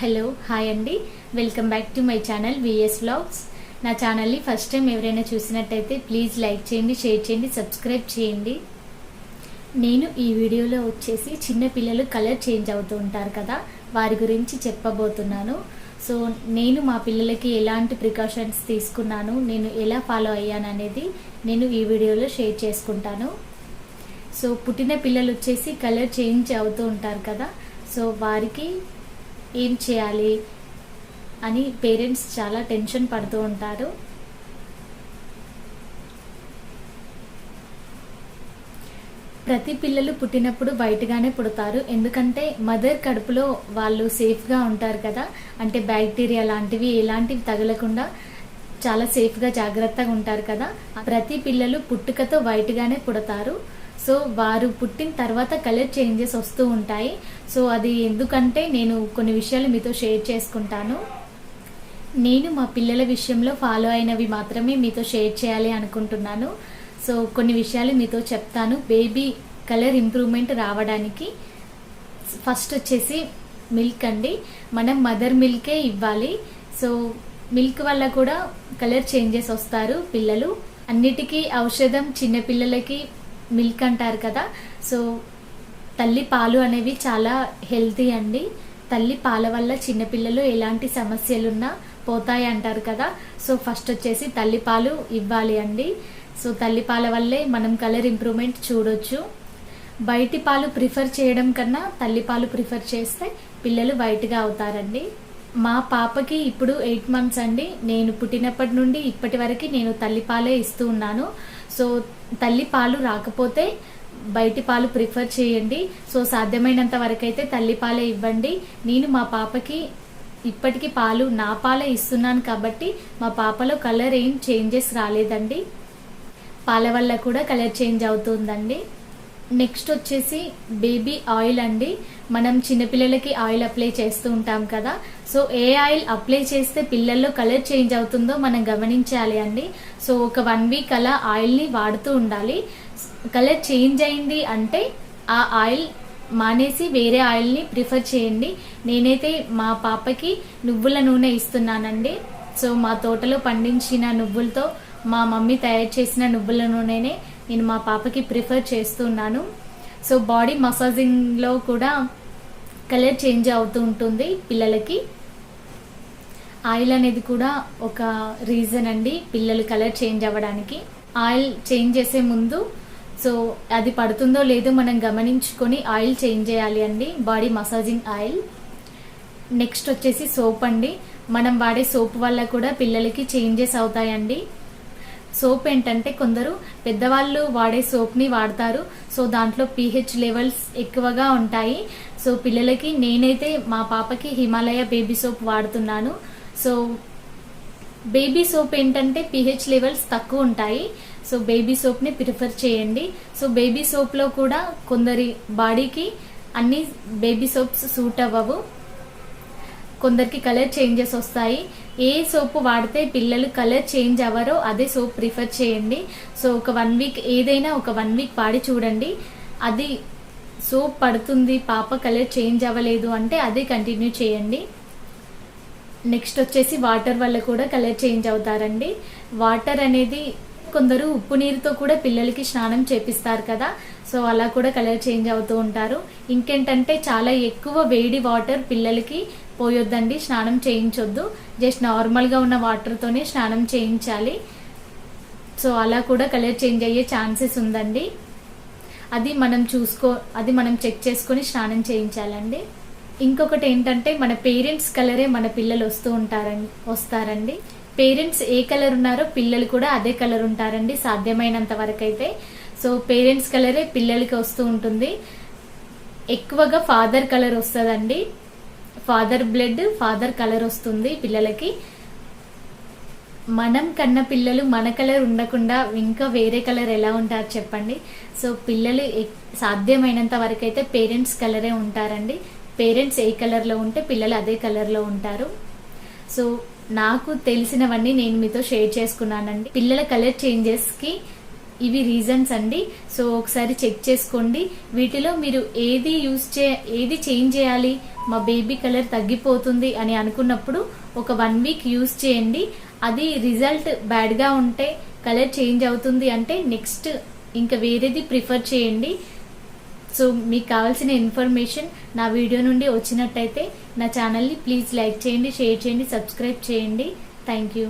Hello hi అండి welcome back to my channel VS vlogs నా ఛానల్ని ఫస్ట్ టైం ఎవరైనా చూసినట్టయితే ప్లీజ్ లైక్ చేయండి షేర్ చేయండి సబ్స్క్రైబ్ చేయండి. నేను ఈ వీడియోలో వచ్చేసి చిన్న పిల్లలు కలర్ చేంజ్ అవుతూ ఉంటారు కదా వారి గురించి చెప్పబోతున్నాను. సో నేను మా పిల్లలకి ఎలాంటి ప్రికాషన్స్ తీసుకున్నాను నేను ఎలా ఫాలో అయ్యాను అనేది నేను ఈ వీడియోలో షేర్ చేసుకుంటాను. సో పుట్టిన పిల్లలు వచ్చేసి కలర్ చేంజ్ అవుతూ ఉంటారు కదా సో వారికి ఏం చేయాలి అని పేరెంట్స్ చాలా టెన్షన్ పడుతూ ఉంటారు. ప్రతి పిల్లలు పుట్టినప్పుడు వైట్గానే పుడతారు. ఎందుకంటే మదర్ కడుపులో వాళ్ళు సేఫ్గా ఉంటారు కదా. అంటే బ్యాక్టీరియా లాంటివి ఎలాంటివి తగలకుండా చాలా సేఫ్గా జాగ్రత్తగా ఉంటారు కదా. ప్రతి పిల్లలు పుట్టుకతో వైట్గానే పుడతారు. సో వారు పుట్టిన తర్వాత కలర్ చేంజెస్ వస్తూ ఉంటాయి. సో అది ఎందుకంటే నేను కొన్ని విషయాలు మీతో షేర్ చేసుకుంటాను. నేను మా పిల్లల విషయంలో ఫాలో అయినవి మాత్రమే మీతో షేర్ చేయాలి అనుకుంటున్నాను. సో కొన్ని విషయాలు మీతో చెప్తాను. బేబీ కలర్ ఇంప్రూవ్మెంట్ రావడానికి ఫస్ట్ వచ్చేసి మిల్క్ అండి. మనం మదర్ మిల్కే ఇవ్వాలి. సో మిల్క్ వల్ల కూడా కలర్ చేంజెస్ వస్తారు పిల్లలు. అన్నిటికీ ఔషధం చిన్నపిల్లలకి మిల్క్ అంటారు కదా. సో తల్లి పాలు అనేవి చాలా హెల్తీ అండి. తల్లి పాల వల్ల చిన్నపిల్లలు ఎలాంటి సమస్యలున్నా పోతాయి అంటారు కదా. సో ఫస్ట్ వచ్చేసి తల్లి పాలు ఇవ్వాలి అండి. సో తల్లి పాల వల్లే మనం కలర్ ఇంప్రూవ్మెంట్ చూడొచ్చు. బయటి పాలు ప్రిఫర్ చేయడం కన్నా తల్లి పాలు ప్రిఫర్ చేస్తే పిల్లలు వైట్గా అవుతారండి. మా పాపకి ఇప్పుడు ఎయిట్ మంత్స్ అండి. నేను పుట్టినప్పటి నుండి ఇప్పటి వరకు నేను తల్లిపాలే ఇస్తూ ఉన్నాను. సో తల్లి పాలు రాకపోతే బయటి పాలు ప్రిఫర్ చేయండి. సో సాధ్యమైనంత వరకైతే తల్లి పాలే ఇవ్వండి. నేను మా పాపకి ఇప్పటికీ పాలు నా పాలే ఇస్తున్నాను కాబట్టి మా పాపలో కలర్ ఏం చేంజెస్ రాలేదండి. పాల వల్ల కూడా కలర్ చేంజ్ అవుతుందండి. నెక్స్ట్ వచ్చేసి బేబీ ఆయిల్ అండి. మనం చిన్నపిల్లలకి ఆయిల్ అప్లై చేస్తూ ఉంటాం కదా సో ఏ ఆయిల్ అప్లై చేస్తే పిల్లల్లో కలర్ చేంజ్ అవుతుందో మనం గమనించాలి అండి. సో ఒక వన్ వీక్ అలా ఆయిల్ని వాడుతూ ఉండాలి. కలర్ చేంజ్ అయింది అంటే ఆ ఆయిల్ మానేసి వేరే ఆయిల్ని ప్రిఫర్ చేయండి. నేనైతే మా పాపకి నువ్వుల నూనె ఇస్తున్నానండి. సో మా తోటలో పండించిన నువ్వులతో మా మమ్మీ తయారు చేసిన నువ్వుల నూనెనే నేను మా పాపకి ప్రిఫర్ చేస్తున్నాను సో బాడీ మసాజింగ్లో కూడా కలర్ చేంజ్ అవుతూ ఉంటుంది పిల్లలకి. ఆయిల్ అనేది కూడా ఒక రీజన్ అండి పిల్లలు కలర్ చేంజ్ అవ్వడానికి. ఆయిల్ చేంజ్ చేసే ముందు సో అది పడుతుందో లేదో మనం గమనించుకొని ఆయిల్ చేంజ్ చేయాలి అండి బాడీ మసాజింగ్ ఆయిల్. నెక్స్ట్ వచ్చేసి సోప్ అండి. మనం వాడే సోప్ వల్ల కూడా పిల్లలకి చేంజెస్ అవుతాయండి. సోప్ ఏంటంటే కొందరు పెద్దవాళ్ళు వాడే సోప్ని వాడతారు సో దాంట్లో పీహెచ్ లెవెల్స్ ఎక్కువగా ఉంటాయి. సో పిల్లలకి నేనైతే మా పాపకి హిమాలయ బేబీ సోప్ వాడుతున్నాను. సో బేబీ సోప్ ఏంటంటే పిహెచ్ లెవెల్స్ తక్కువ ఉంటాయి. సో బేబీ సోప్ని ప్రిఫర్ చేయండి. సో బేబీ సోప్లో కూడా కొందరి బాడీకి అన్ని బేబీ సోప్స్ సూట్ అవ్వవు. కొందరికి కలర్ చేంజెస్ వస్తాయి. ఏ సోప్ వాడితే పిల్లలు కలర్ చేంజ్ అవ్వరో అదే సోప్ ప్రిఫర్ చేయండి. సో ఒక వన్ వీక్ ఏదైనా ఒక వన్ వీక్ వాడి చూడండి. అది సోప్ పడుతుంది పాప కలర్ చేంజ్ అవ్వలేదు అంటే అదే కంటిన్యూ చేయండి. నెక్స్ట్ వచ్చేసి వాటర్ వల్ల కూడా కలర్ చేంజ్ అవుతారండి. వాటర్ అనేది కొందరు ఉప్పు నీరుతో కూడా పిల్లలకి స్నానం చేపిస్తారు కదా సో అలా కూడా కలర్ చేంజ్ అవుతూ ఉంటారు. ఇంకేంటంటే చాలా ఎక్కువ వేడి వాటర్ పిల్లలకి పోయొద్దండి స్నానం చేయించొద్దు. జస్ట్ నార్మల్గా ఉన్న వాటర్తోనే స్నానం చేయించాలి. సో అలా కూడా కలర్ చేంజ్ అయ్యే ఛాన్సెస్ ఉందండి. అది మనం చూసుకో అది మనం చెక్ చేసుకొని స్నానం చేయించాలండి. ఇంకొకటి ఏంటంటే మన పేరెంట్స్ కలరే మన పిల్లలు వస్తూ ఉంటారండి వస్తారండి. పేరెంట్స్ ఏ కలర్ ఉన్నారో పిల్లలు కూడా అదే కలర్ ఉంటారండి సాధ్యమైనంత వరకు అయితే సో పేరెంట్స్ కలరే పిల్లలకి వస్తూ ఉంటుంది. ఎక్కువగా ఫాదర్ కలర్ వస్తుందండి. ఫాదర్ బ్లడ్ ఫాదర్ కలర్ వస్తుంది పిల్లలకి. మనం కన్న పిల్లలు మన కలర్ ఉండకుండా ఇంకా వేరే కలర్ ఎలా ఉంటారు చెప్పండి. సో పిల్లలు సాధ్యమైనంత వరకు అయితే పేరెంట్స్ కలరే ఉంటారండి. పేరెంట్స్ ఏ కలర్లో ఉంటే పిల్లలు అదే కలర్లో ఉంటారు. సో నాకు తెలిసినవన్నీ నేను మీతో షేర్ చేసుకున్నానండి. పిల్లల కలర్ చేంజెస్కి ఇవి రీజన్స్ అండి. సో ఒకసారి చెక్ చేసుకోండి. వీటిలో మీరు ఏది యూస్ చే ఏది చేంజ్ చేయాలి? మా బేబీ కలర్ తగ్గిపోతుంది అని అనుకున్నప్పుడు ఒక వన్ వీక్ యూస్ చేయండి. అది రిజల్ట్ బ్యాడ్గా ఉంటే కలర్ చేంజ్ అవుతుంది అంటే నెక్స్ట్ ఇంకా వేరేది ప్రిఫర్ చేయండి. సో మీకు కావాల్సిన ఇన్ఫర్మేషన్ నా వీడియో నుండి వచ్చినట్టయితే నా ఛానల్ని ప్లీజ్ లైక్ చేయండి షేర్ చేయండి సబ్స్క్రైబ్ చేయండి. Thank you.